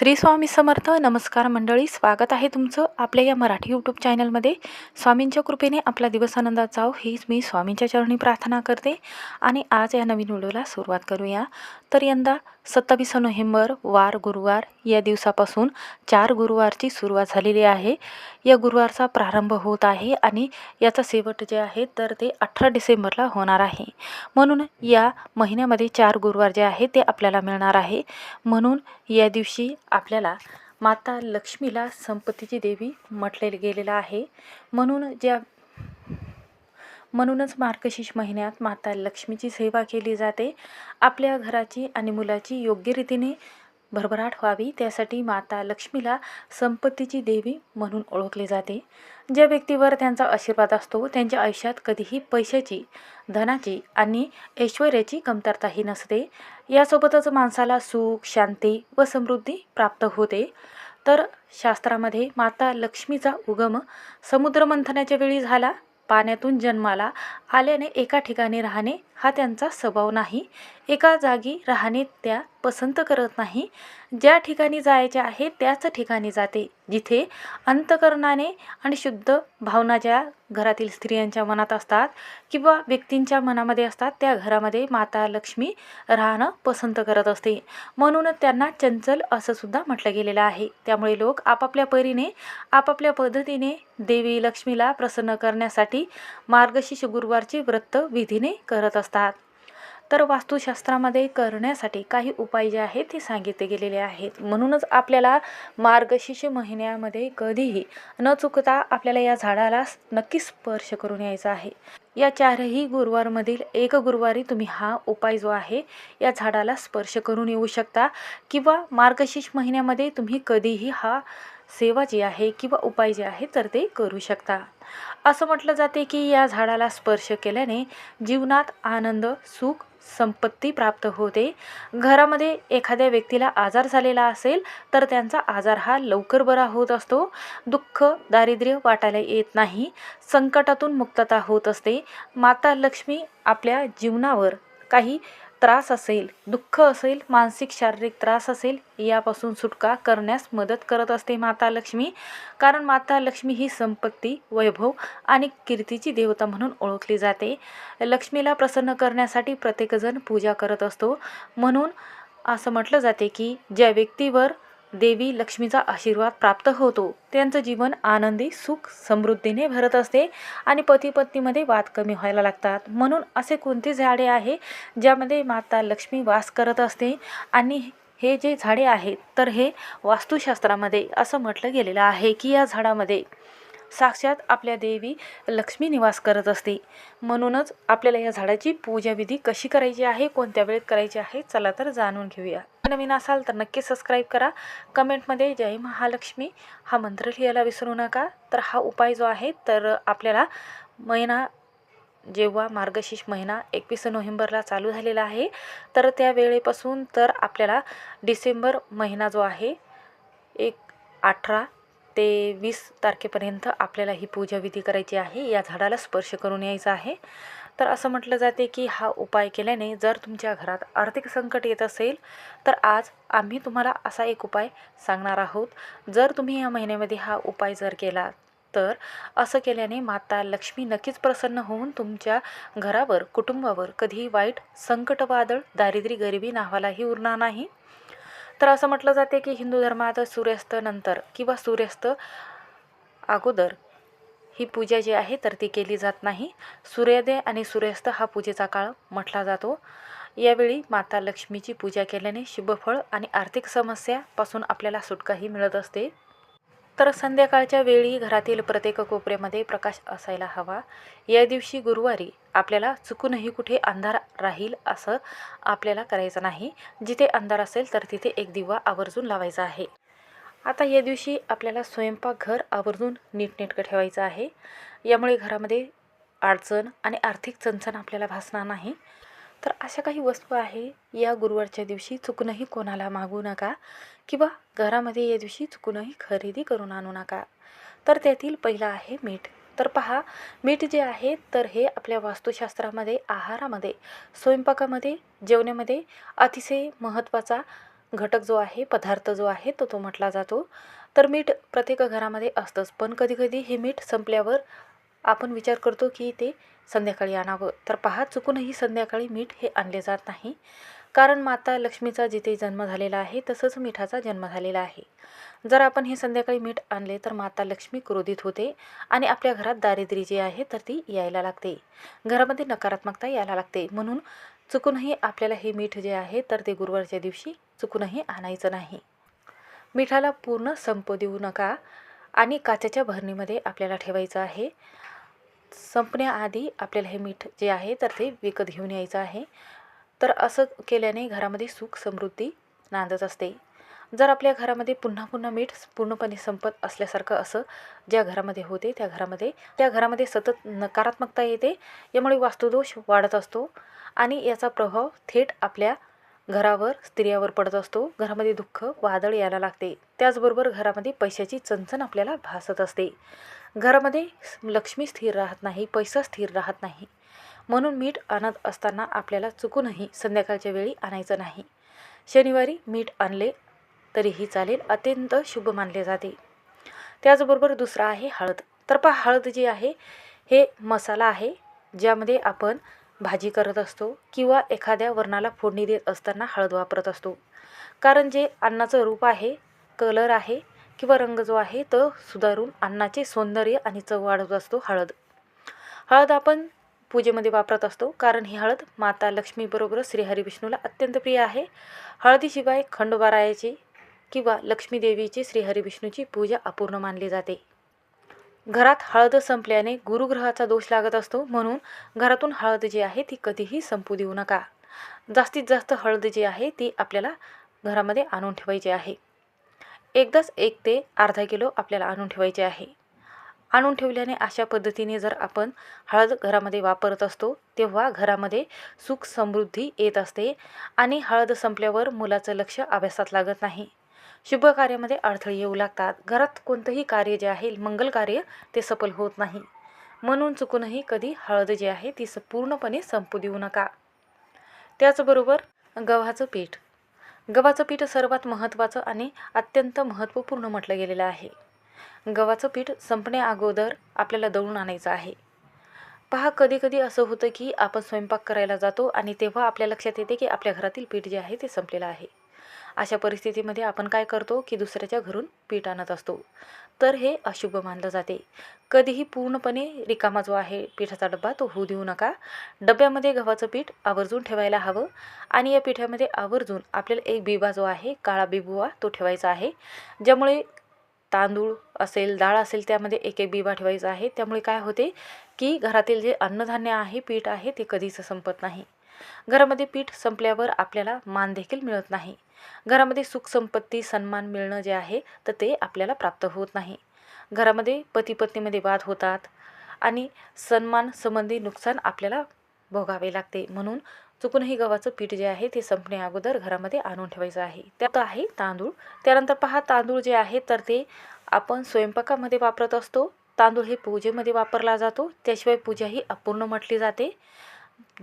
श्री स्वामी समर्थ नमस्कार मंडळी स्वागत आहे तुमचं आपल्या या मराठी यूट्यूब चॅनलमध्ये स्वामींच्या कृपेने आपला दिवस आनंदात जाव हो, हीच मी स्वामींच्या चरणी प्रार्थना करते. आणि आज या नवीन व्हिडिओला सुरुवात करूया. तर यंदा सत्तावीस नोव्हेंबर वार गुरुवार या दिवसापासून चार गुरुवारची सुरुवात झालेली आहे. या गुरुवारचा प्रारंभ होत आहे आणि याचा शेवट जे आहे तर ते अठरा डिसेंबरला होणार आहे. म्हणून या महिन्यामध्ये चार गुरुवार जे आहे ते आपल्याला मिळणार आहे. म्हणून या दिवशी आपल्याला माता लक्ष्मीला संपत्तीची देवी म्हटले गेलेलं आहे. म्हणून ज्या म्हणूनच मार्गशीर्ष महिन्यात माता लक्ष्मीची सेवा केली जाते. आपल्या घराची आणि मुलाची योग्य रीतीने भरभराट व्हावी त्यासाठी माता लक्ष्मीला संपत्तीची देवी म्हणून ओळखले जाते. ज्या व्यक्तीवर त्यांचा आशीर्वाद असतो त्यांच्या आयुष्यात कधीही पैशाची धनाची आणि ऐश्वर्याची कमतरताही नसते. यासोबतच माणसाला सुख शांती व समृद्धी प्राप्त होते. तर शास्त्रामध्ये माता लक्ष्मीचा उगम समुद्रमंथनाच्या वेळी झाला. पाण्यातून जन्माला आल्याने एका ठिकाणी राहणे हा त्यांचा स्वभाव नाही. एका जागी राहणे त्या पसंत करत नाही. ज्या ठिकाणी जायचे आहे त्याच ठिकाणी जाते जिथे अंतकरणाने आणि शुद्ध भावना ज्या घरातील स्त्रियांच्या मनात असतात किंवा व्यक्तींच्या मनामध्ये असतात त्या घरामध्ये माता लक्ष्मी राहणं पसंत करत असते. म्हणून त्यांना चंचल असं सुद्धा म्हटलं गेलेलं आहे. त्यामुळे लोक आपापल्या परीने आपापल्या पद्धतीने देवी लक्ष्मीला प्रसन्न करण्यासाठी मार्गशीर्ष गुरुवारचे व्रत विधीने करत असतात. तर वास्तुशास्त्रामध्ये करण्यासाठी काही उपाय जे आहेत ते सांगितले गेलेले आहेत. म्हणूनच आपल्याला मार्गशीर्ष महिन्यामध्ये कधीही न चुकता आपल्याला या झाडाला नक्की स्पर्श करून यायचा आहे. या चारही गुरुवारमधील एक गुरुवारी तुम्ही हा उपाय जो आहे या झाडाला स्पर्श करून येऊ शकता किंवा मार्गशीर्ष महिन्यामध्ये तुम्ही कधीही हा सेवा जी आहे किंवा उपाय जे आहे तर ते करू शकता. असं म्हटलं जाते की या झाडाला स्पर्श केल्याने जीवनात आनंद सुख संपत्ती प्राप्त होते. घरामध्ये एखाद्या व्यक्तीला आजार झालेला असेल तर त्यांचा आजार हा लवकर बरा होत असतो. दुःख दारिद्र्य वाटायला येत नाही. संकटातून मुक्तता होत असते. माता लक्ष्मी आपल्या जीवनावर काही त्रास असेल दुःख असेल मानसिक शारीरिक त्रास असेल यापासून सुटका करण्यास मदत करत असते माता लक्ष्मी. कारण माता लक्ष्मी ही संपत्ती वैभव आणि कीर्तीची देवता म्हणून ओळखली जाते. लक्ष्मीला प्रसन्न करण्यासाठी प्रत्येकजण पूजा करत असतो. म्हणून असं म्हटलं जाते की ज्या व्यक्तीवर देवी लक्ष्मीचा आशीर्वाद प्राप्त होतो. त्यांचं जीवन आनंदी सुख समृद्धीने भरत असते आणि पती पत्नीमध्ये वाद कमी व्हायला लागतात. म्हणून असे कोणते झाडे आहे ज्यामध्ये माता लक्ष्मी वास करत असते? आणि हे जे झाडे आहेत तर हे वास्तुशास्त्रामध्ये असं म्हटलं गेलेलं आहे की या झाडामध्ये साक्षात आपल्या देवी लक्ष्मी निवास करत असते. म्हणूनच आपल्याला या झाडाची पूजाविधी कशी करायची आहे कोणत्या वेळेत करायची आहे चला तर जाणून घेऊया. नवीन असाल तर नक्की सबस्क्राईब करा. कमेंटमध्ये जय महालक्ष्मी. हा मंत्र लिहायला विसरू नका. तर हा उपाय जो आहे तर आपल्याला महिना जेव्हा मार्गशीर्ष महिना एकवीस नोव्हेंबरला चालू झालेला आहे तर त्या वेळेपासून तर आपल्याला डिसेंबर महिना जो आहे एक अठरा ते वीस तारखेपर्यंत आपल्याला ही पूजाविधी करायची आहे. या झाडाला स्पर्श करून यायचा आहे. तर असं म्हटलं जाते की हा उपाय केल्याने जर तुमच्या घरात आर्थिक संकट येत असेल तर आज आम्ही तुम्हाला असा एक उपाय सांगणार आहोत. जर तुम्ही या महिन्यामध्ये हा उपाय जर केला तर असं केल्याने माता लक्ष्मी नक्कीच प्रसन्न होऊन तुमच्या घरावर कुटुंबावर कधीही वाईट संकटवादळ दारिद्र्य गरिबी नावालाही उरणार नाही. तर असं म्हटलं जाते की हिंदू धर्मात सूर्यास्त नंतर किंवा सूर्यास्त अगोदर ही पूजा जी आहे तर ती केली जात नाही. सूर्योदय आणि सूर्यास्त हा पूजेचा काळ म्हटला जातो. यावेळी माता लक्ष्मीची पूजा केल्याने शुभफळ आणि आर्थिक समस्यापासून आपल्याला सुटकाही मिळत असते. तर संध्याकाळच्या वेळी घरातील प्रत्येक कोपऱ्यामध्ये प्रकाश असायला हवा. या दिवशी गुरुवारी आपल्याला चुकूनही कुठे अंधार राहील असं आपल्याला करायचं नाही. जिथे अंधार असेल तर तिथे एक दिवा आवर्जून लावायचा आहे. आता या दिवशी आपल्याला स्वयंपाकघर आवर्जून नीटनेटकं ठेवायचं आहे. यामुळे घरामध्ये अडचण आणि आर्थिक चणचण आपल्याला भासणार नाही. तर अशा काही वस्तू आहे या गुरुवारच्या दिवशी चुकूनही कोणाला मागू नका किंवा घरामध्ये या दिवशी चुकूनही खरेदी करून आणू नका. तर त्यातील पहिलं आहे मीठ. तर पहा मीठ जे आहे तर हे आपल्या वास्तुशास्त्रामध्ये आहारामध्ये स्वयंपाकामध्ये जेवणामध्ये अतिशय महत्त्वाचा घटक जो आहे पदार्थ जो आहे तो तो म्हटला जातो. तर मीठ प्रत्येक घरामध्ये असतंच पण कधीकधी हे मीठ संपल्यावर आपण विचार करतो की ते संध्याकाळी आणावं. तर पहा चुकूनही संध्याकाळी मीठ हे आणले जात नाही. कारण माता लक्ष्मीचा जिथे जन्म झालेला आहे तसंच मिठाचा जन्म झालेला आहे. जर आपण हे संध्याकाळी मीठ आणले तर माता लक्ष्मी क्रोधित होते आणि आपल्या घरात दारिद्र्य जी आहे तर ती यायला लागते. घरामध्ये नकारात्मकता यायला लागते. म्हणून चुकूनही आपल्याला हे मीठ जे आहे तर ते गुरुवारच्या दिवशी चुकूनही आणायचं नाही. मिठाला पूर्ण संप देऊ नका आणि काचेच्या भरणीमध्ये आपल्याला ठेवायचं आहे. संपण्याआधी आपल्याला हे मीठ जे आहे तर ते विकत घेऊन यायचं आहे. तर असं केल्याने घरामध्ये सुख समृद्धी नांदत असते. जर आपल्या घरामध्ये पुन्हा पुन्हा मीठ पूर्णपणे संपत असल्यासारखं असं ज्या घरामध्ये होते त्या घरामध्ये त्या घरामध्ये सतत नकारात्मकता येते यामुळे वास्तुदोष वाढत असतो आणि याचा प्रभाव थेट आपल्या घरावर स्त्रियावर पडत असतो. घरामध्ये दुःख वादळ यायला लागते. त्याचबरोबर घरामध्ये पैशाची चणचण आपल्याला भासत असते. घरामध्ये लक्ष्मी स्थिर राहत नाही पैसा स्थिर राहत नाही. म्हणून मीठ आणत असताना आपल्याला चुकूनही संध्याकाळच्या वेळी आणायचं नाही. शनिवारी मीठ आणले तरीही चालेल अत्यंत शुभ मानले जाते. त्याचबरोबर दुसरा आहे हळद. तर पहा हळद जी आहे हे मसाला आहे ज्यामध्ये आपण भाजी करत असतो किंवा एखाद्या वर्णाला फोडणी देत असताना हळद वापरत असतो. कारण जे अन्नाचं रूप आहे कलर आहे किंवा रंग जो आहे तो सुधारून अन्नाचे सौंदर्य आणि चव वाढवत असतो हळद. हळद आपण पूजेमध्ये वापरत असतो कारण ही हळद माता लक्ष्मीबरोबर श्रीहरी विष्णूला अत्यंत प्रिय आहे. हळदीशिवाय खंडोबारायाची किंवा लक्ष्मीदेवीची श्रीहरी विष्णूची पूजा अपूर्ण मानली जाते. घरात हळद संपल्याने गुरुग्रहाचा दोष लागत असतो म्हणून घरातून हळद जी आहे ती कधीही संपू देऊ नका. जास्तीत जास्त हळद जी आहे ती आपल्याला घरामध्ये आणून ठेवायची आहे. एकदाच एक ते अर्धा किलो आपल्याला आणून ठेवायचे आहे. आणून ठेवल्याने अशा पद्धतीने जर आपण हळद घरामध्ये वापरत असतो तेव्हा घरामध्ये सुख समृद्धी येत असते आणि हळद संपल्यावर मुलाचं लक्ष अभ्यासात लागत नाही. शुभ कार्यामध्ये अडथळे येऊ लागतात. घरात कोणतंही कार्य जे आहे मंगल कार्य ते सफल होत नाही. म्हणून चुकूनही कधी हळद जी आहे ती स पूर्णपणे संपू देऊ नका. त्याचबरोबर गव्हाचं पीठ. गव्हाचं पीठ सर्वात महत्त्वाचं आणि अत्यंत महत्त्वपूर्ण म्हटलं गेलेलं आहे. गव्हाचं पीठ संपण्या अगोदर आपल्याला दळून आणायचं आहे. पहा कधीकधी असं होतं की आपण स्वयंपाक करायला जातो आणि तेव्हा आपल्या लक्षात येते की आपल्या घरातील पीठ जे आहे ते संपलेलं आहे. अशा परिस्थितीमध्ये आपण काय करतो की दुसऱ्याच्या घरून पीठ आणत असतो. तर हे अशुभ मानलं जाते. कधीही पूर्णपणे रिकामा जो आहे पिठाचा डब्बा तो होऊ देऊ नका. डब्यामध्ये गव्हाचं पीठ आवर्जून ठेवायला हवं आणि या पिठामध्ये आवर्जून आपल्याला एक बिबा जो आहे काळा बिबुवा तो ठेवायचा आहे. ज्यामुळे तांदूळ असेल डाळ असेल त्यामध्ये एक एक बिबा ठेवायचा आहे. त्यामुळे काय होते की घरातील जे अन्नधान्य आहे पीठ आहे ते कधीच संपत नाही. घरामध्ये पीठ संपल्यावर आपल्याला मान देखील मिळत नाही. घरामध्ये सुख संपत्ती सन्मान मिळणं जे आहे तर ते आपल्याला प्राप्त होत नाही. घरामध्ये पती पत्नीमध्ये वाद होतात आणि सन्मान संबंधी नुकसान आपल्याला भोगावे लागते. म्हणून चुकूनही गव्हाचं पीठ जे आहे ते संपण्या अगोदर घरामध्ये आणून ठेवायचं आहे. त्यात आहे तांदूळ. त्यानंतर पहा तांदूळ जे आहे तर ते आपण स्वयंपाकामध्ये वापरत असतो. तांदूळ हे पूजेमध्ये वापरला जातो. त्याशिवाय पूजा ही अपूर्ण म्हटली जाते.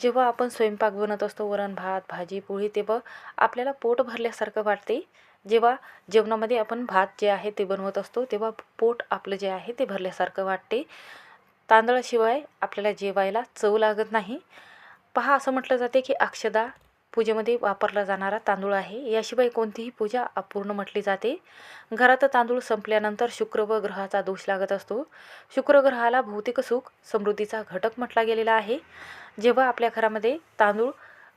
जेव्हा आपण स्वयंपाक बनत असतो वरण भात भाजी पोळी तेव्हा आपल्याला पोट भरल्यासारखं वाटते. जेव्हा जेवणामध्ये आपण भात जे आहे ते बनवत असतो तेव्हा पोट आपलं जे आहे ते भरल्यासारखं वाटते. तांदळाशिवाय आपल्याला जेवायला चव लागत नाही. पहा असं म्हटलं जाते की अक्षदा पूजेमध्ये वापरला जाणारा तांदूळ आहे. याशिवाय कोणतीही पूजा अपूर्ण म्हटली जाते. घरात तांदूळ संपल्यानंतर शुक्र व ग्रहाचा दोष लागत असतो. शुक्र ग्रहाला भौतिक सुख समृद्धीचा घटक म्हटला गेलेला आहे. जेव्हा आपल्या घरामध्ये तांदूळ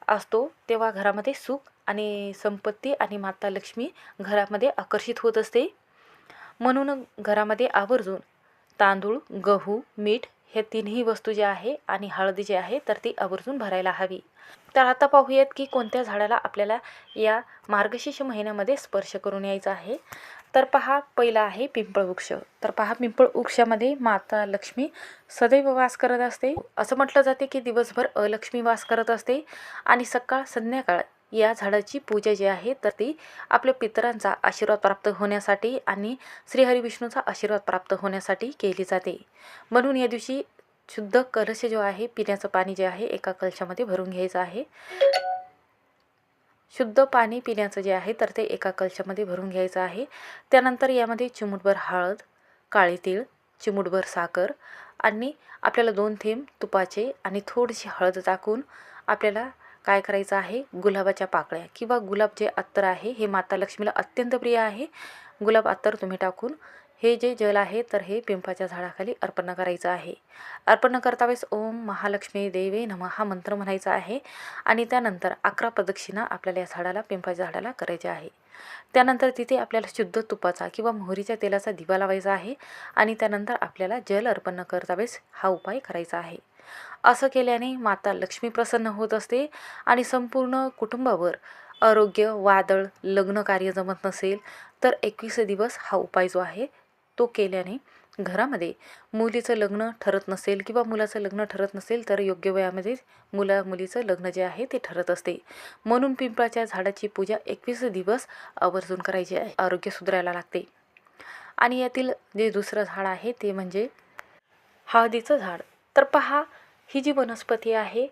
असतो तेव्हा घरामध्ये सुख आणि संपत्ती आणि माता लक्ष्मी घरामध्ये आकर्षित होत असते. म्हणून घरामध्ये आवर्जून तांदूळ गहू मीठ हे तिन्ही वस्तू जे आहे आणि हळदी जे आहे तर ती आवर्जून भरायला हवी. तर आता पाहूयात की कोणत्या झाडाला आपल्याला या मार्गशीर्ष महिन्यामध्ये स्पर्श करून यायचा आहे. तर पहा पहिला आहे पिंपळ वृक्ष. तर पहा पिंपळ वृक्षामध्ये माता लक्ष्मी सदैव वास करत असते. असं म्हटलं जाते की दिवसभर अलक्ष्मी वास करत असते आणि सकाळ संध्याकाळ या झाडाची पूजा जी आहे तर ती आपल्या पितरांचा आशीर्वाद प्राप्त होण्यासाठी आणि श्रीहरी विष्णूचा आशीर्वाद प्राप्त होण्यासाठी केली जाते. म्हणून या दिवशी शुद्ध कलश जो आहे पिण्याचं पाणी जे आहे एका कलशामध्ये भरून घ्यायचं आहे. शुद्ध पाणी पिण्याचं जे आहे तर ते एका कलशामध्ये भरून घ्यायचं आहे. त्यानंतर यामध्ये चिमूटभर हळद काळे तीळ चिमूटभर साखर आणि आपल्याला दोन थेंब तुपाचे आणि थोडीशी हळद टाकून आपल्याला काय करायचं आहे? गुलाबाच्या पाकळ्या किंवा गुलाब जे अत्तर आहे हे माता लक्ष्मीला अत्यंत प्रिय आहे. गुलाब अत्तर तुम्ही टाकून हे जे जल आहे तर हे पिंपाच्या झाडाखाली अर्पण करायचं आहे. अर्पण करता वेळेस ओम महालक्ष्मी देवे नम हा मंत्र म्हणायचा आहे आणि त्यानंतर अकरा प्रदक्षिणा आपल्याला या झाडाला पिंपाच्या झाडाला करायच्या आहे. त्यानंतर तिथे आपल्याला शुद्ध तुपाचा किंवा मोहरीच्या तेलाचा दिवा लावायचा आहे आणि त्यानंतर आपल्याला जल अर्पण करता वेळेस हा उपाय करायचा आहे. असं केल्याने माता लक्ष्मी प्रसन्न होत असते आणि संपूर्ण कुटुंबावर आरोग्य वादळ लग्न कार्य जमत नसेल तर एकवीस दिवस हा उपाय जो आहे तो केल्याने घरामध्ये मुलीचं लग्न ठरत नसेल किंवा मुलाचं लग्न ठरत नसेल तर योग्य वयामध्ये मुला मुलीचं लग्न जे आहे ते ठरत असते. म्हणून पिंपळाच्या झाडाची पूजा एकवीस दिवस आवर्जून करायची आहे आरोग्य सुधारायला लागते. आणि यातील जे दुसरं झाड आहे ते म्हणजे हळदीचं झाड. तर पहा ही जी वनस्पती आहे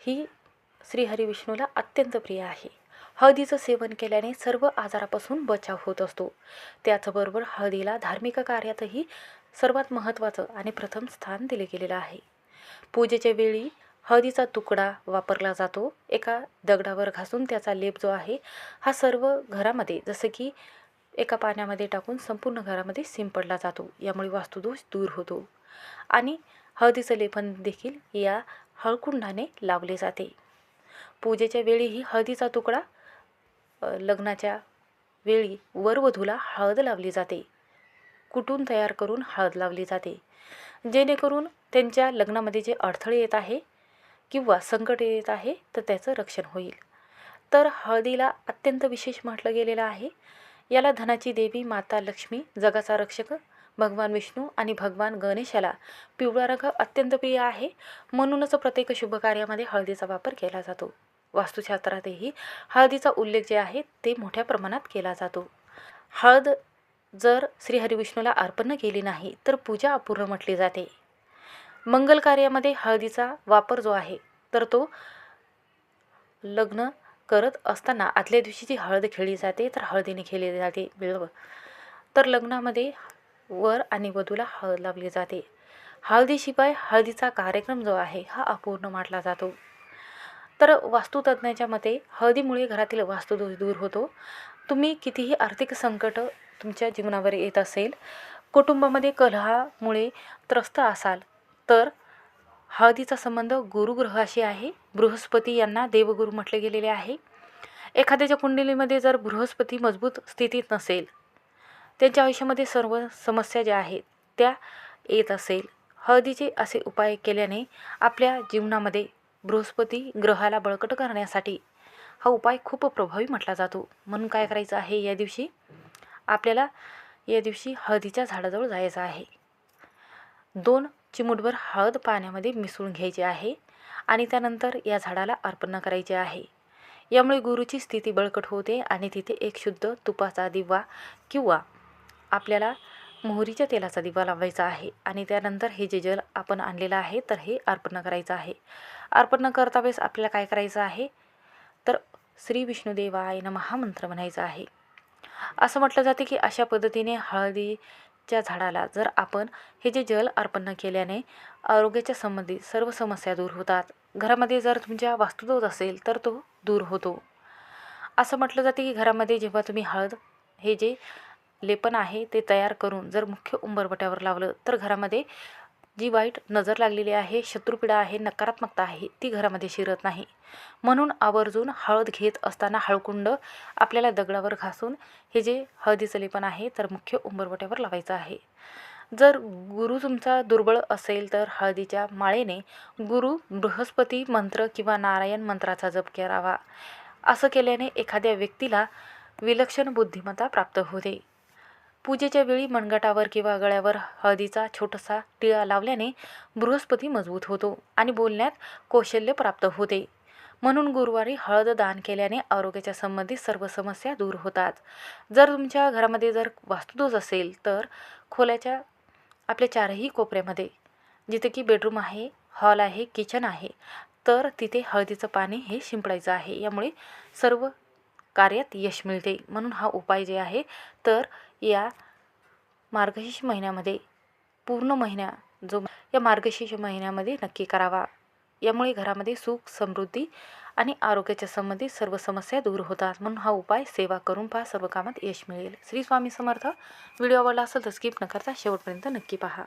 ही श्रीहरिविष्णूला अत्यंत प्रिय आहे. हळदीचं सेवन केल्याने सर्व आजारापासून बचाव होत असतो. त्याचबरोबर हळदीला धार्मिक कार्यातही सर्वात महत्त्वाचं आणि प्रथम स्थान दिले गेलेलं आहे. पूजेच्या वेळी हळदीचा तुकडा वापरला जातो. एका दगडावर घासून त्याचा लेप जो आहे हा सर्व घरामध्ये जसं की एका पाण्यामध्ये टाकून संपूर्ण घरामध्ये शिंपडला जातो. यामुळे वास्तुदोष दूर होतो. आणि हळदीचं लेपन देखील या हळकुंडाने लावले जाते. पूजेच्या वेळीही हळदीचा तुकडा लग्नाच्या वेळी वरवधूला हळद लावली जाते. कुटून तयार करून हळद लावली जाते. जेणेकरून त्यांच्या लग्नामध्ये जे अडथळे येत आहे किंवा संकट येत आहे तर त्याचं रक्षण होईल. तर हळदीला अत्यंत विशेष म्हटलं गेलेलं आहे. याला धनाची देवी माता लक्ष्मी जगाचा रक्षक भगवान विष्णू आणि भगवान गणेशाला पिवळा रंग अत्यंत प्रिय आहे. म्हणूनच प्रत्येक शुभकार्यामध्ये हळदीचा वापर केला जातो. वास्तुशास्त्रातही हळदीचा उल्लेख जे आहे ते मोठ्या प्रमाणात केला जातो. हळद जर श्रीहरिविष्णूला अर्पण केली नाही तर पूजा अपूर्ण म्हटली जाते. मंगल कार्यामध्ये हळदीचा वापर जो आहे तर तो लग्न करत असताना आदल्या दिवशी जी हळद खेळली जाते तर हळदीने खेळली जाते. तर लग्नामध्ये वर आणि वधूला हळद लावली जाते. हळदीशिवाय हळदीचा कार्यक्रम जो आहे हा अपूर्ण मानला जातो. तर वास्तुतज्ञाच्या मते हळदीमुळे घरातील वास्तुदोष दूर होतो. तुम्ही कितीही आर्थिक संकट तुमच्या जीवनावर येत असेल कुटुंबामध्ये कलहामुळे त्रस्त असाल तर हळदीचा संबंध गुरुग्रहाशी आहे. बृहस्पती यांना देवगुरु म्हटले गेलेले आहे. एखाद्याच्या कुंडलीमध्ये जर बृहस्पती मजबूत स्थितीत नसेल त्यांच्या आयुष्यामध्ये सर्व समस्या ज्या आहेत त्या येत असेल. हळदीचे असे उपाय केल्याने आपल्या जीवनामध्ये बृहस्पती ग्रहाला बळकट करण्यासाठी हा उपाय खूप प्रभावी म्हटला जातो. म्हणून काय करायचं आहे या दिवशी आपल्याला या दिवशी हळदीच्या झाडाजवळ जायचं आहे. दोन चिमुटभर हळद पाण्यामध्ये मिसळून घ्यायची आहे आणि त्यानंतर या झाडाला अर्पण करायचे आहे. यामुळे गुरुची स्थिती बळकट होते आणि तिथे एक शुद्ध तुपाचा दिवा किंवा आपल्याला मोहरीच्या तेलाचा दिवा लावायचा आहे आणि त्यानंतर हे जे जल आपण आणलेलं आहे तर हे अर्पण करायचं आहे. अर्पण करता वेळेस आपल्याला काय करायचं आहे? तर श्री विष्णुदेवाय महामंत्र म्हणायचं आहे. असं म्हटलं जाते की अशा पद्धतीने हळदीच्या झाडाला जर आपण हे जे जल अर्पण केल्याने आरोग्याच्या संबंधित सर्व समस्या दूर होतात. घरामध्ये जर तुमच्या वास्तुदोष असेल तर तो दूर होतो. असं म्हटलं जाते की घरामध्ये जेव्हा तुम्ही हळद हे जे लेपन आहे ते तयार करून जर मुख्य उंबरवट्यावर लावलं तर घरामध्ये जी वाईट नजर लागलेली आहे शत्रुपीडा आहे नकारात्मकता आहे ती घरामध्ये शिरत नाही. म्हणून आवर्जून हळद घेत असताना हळकुंड आपल्याला दगडावर घासून हे जे हळदीचं लेपन आहे तर मुख्य उंबरवट्यावर लावायचं आहे. जर गुरु तुमचा दुर्बळ असेल तर हळदीच्या माळेने गुरु बृहस्पती मंत्र किंवा नारायण मंत्राचा जप करावा. असं केल्याने एखाद्या व्यक्तीला विलक्षण बुद्धिमत्ता प्राप्त होते. पूजेच्या वेळी मनगटावर किंवा गळ्यावर हळदीचा छोटासा टिळा लावल्याने बृहस्पती मजबूत होतो आणि बोलण्यात कौशल्य प्राप्त होते. म्हणून गुरुवारी हळद दान केल्याने आरोग्याच्या संबंधित सर्व समस्या दूर होतात. जर तुमच्या घरामध्ये जर वास्तुदोष असेल तर खोल्याच्या आपल्या चारही कोपऱ्यामध्ये जिथे की बेडरूम आहे हॉल आहे किचन आहे तर तिथे हळदीचं पाणी हे शिंपडायचं आहे. यामुळे सर्व कार्यात यश मिळते. म्हणून हा उपाय जे आहे तर या मार्गशीर्ष महिन्यामध्ये पूर्ण महिन्या जो या मार्गशीर्ष महिन्यामध्ये नक्की करावा. यामुळे घरामध्ये सुख समृद्धी आणि आरोग्याच्या संबंधित सर्व समस्या दूर होतात. म्हणून हा उपाय सेवा करून पहा. सर्व कामात यश मिळेल. श्री स्वामी समर्थ. व्हिडिओ आवडला असेल तर स्किप न करता शेवटपर्यंत नक्की पहा.